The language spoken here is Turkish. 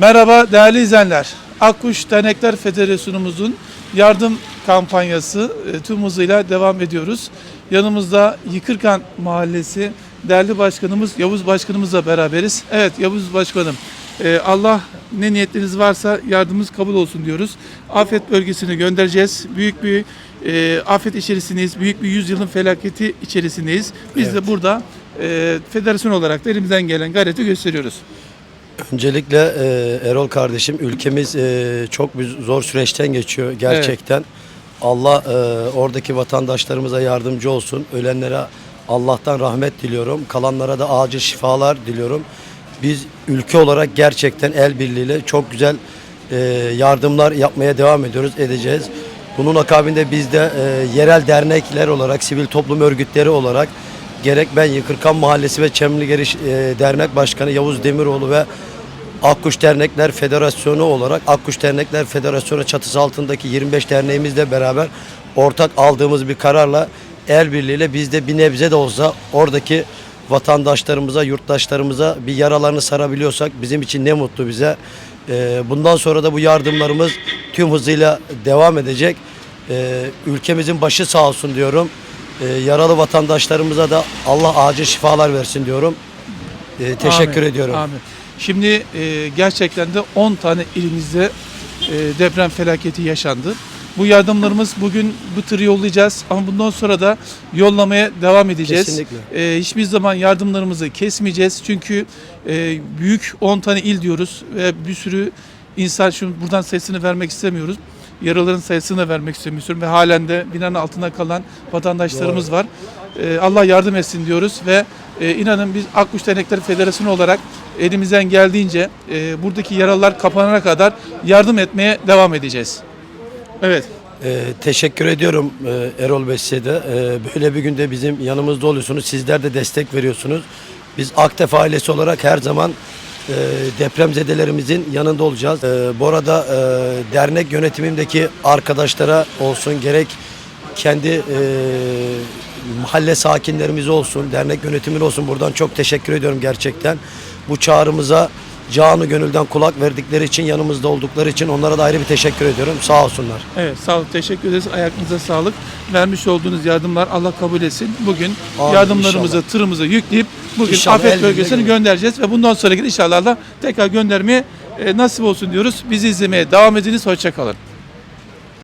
Merhaba değerli izleyenler. Akkuş Dernekler Federasyonumuzun yardım kampanyası e, tüm hızıyla devam ediyoruz. Yanımızda Yıkırkan Mahallesi değerli başkanımız Yavuz Başkanımızla beraberiz. Evet Yavuz Başkanım e, Allah ne niyetleriniz varsa yardımımız kabul olsun diyoruz. Afet bölgesine göndereceğiz. Büyük bir e, afet içerisindeyiz. Büyük bir yüzyılın felaketi içerisindeyiz. Biz de burada e, federasyon olarak da elimizden gelen gayreti gösteriyoruz. Öncelikle e, Erol kardeşim ülkemiz e, çok bir zor süreçten geçiyor gerçekten. Allah e, oradaki vatandaşlarımıza yardımcı olsun. Ölenlere Allah'tan rahmet diliyorum. Kalanlara da acil şifalar diliyorum. Biz ülke olarak gerçekten el birliğiyle çok güzel e, yardımlar yapmaya devam ediyoruz, edeceğiz. Bunun akabinde biz de e, yerel dernekler olarak, sivil toplum örgütleri olarak gerek ben Yıkırkan Mahallesi ve Çemligeriş e, Dernek Başkanı Yavuz Demiroğlu ve Akkuş Dernekler Federasyonu olarak Akkuş Dernekler Federasyonu çatısı altındaki 25 derneğimizle beraber ortak aldığımız bir kararla el birliğiyle biz de bir nebze de olsa oradaki vatandaşlarımıza, yurttaşlarımıza bir yaralarını sarabiliyorsak bizim için ne mutlu bize. Ee, bundan sonra da bu yardımlarımız tüm hızıyla devam edecek. Ee, ülkemizin başı sağ olsun diyorum. Ee, yaralı vatandaşlarımıza da Allah acil şifalar versin diyorum. Ee, teşekkür Amin, ediyorum. Amin. Şimdi e, gerçekten de 10 tane ilimizde e, deprem felaketi yaşandı. Bu yardımlarımız bugün bu tır yollayacağız ama bundan sonra da yollamaya devam edeceğiz. Kesinlikle. E, hiçbir zaman yardımlarımızı kesmeyeceğiz. Çünkü e, büyük 10 tane il diyoruz ve bir sürü insan şimdi buradan sayısını vermek istemiyoruz. Yaraların sayısını da vermek istemiyorum ve halen de binanın altında kalan vatandaşlarımız var. E, Allah yardım etsin diyoruz ve e, inanın biz Akkuş Dernekleri Federasyonu olarak elimizden geldiğince e, buradaki yaralılar kapanana kadar yardım etmeye devam edeceğiz. Evet. Ee, teşekkür ediyorum e, Erol Bey size de. Ee, böyle bir günde bizim yanımızda oluyorsunuz. Sizler de destek veriyorsunuz. Biz Aktef ailesi olarak her zaman e, depremzedelerimizin yanında olacağız. Ee, bu arada e, dernek yönetimindeki arkadaşlara olsun gerek kendi e, mahalle sakinlerimiz olsun, dernek yönetimine olsun buradan çok teşekkür ediyorum gerçekten. Bu çağrımıza canı gönülden kulak verdikleri için, yanımızda oldukları için onlara da ayrı bir teşekkür ediyorum. Sağ olsunlar. Evet sağ olun. Teşekkür ederiz. Ayakınıza sağlık. Vermiş olduğunuz yardımlar Allah kabul etsin. Bugün Amin, yardımlarımızı inşallah. tırımıza yükleyip bugün İnşallah, afet bölgesine göndereceğiz ve bundan sonraki inşallah da tekrar göndermeye e, nasip olsun diyoruz. Bizi izlemeye devam ediniz. Hoşçakalın.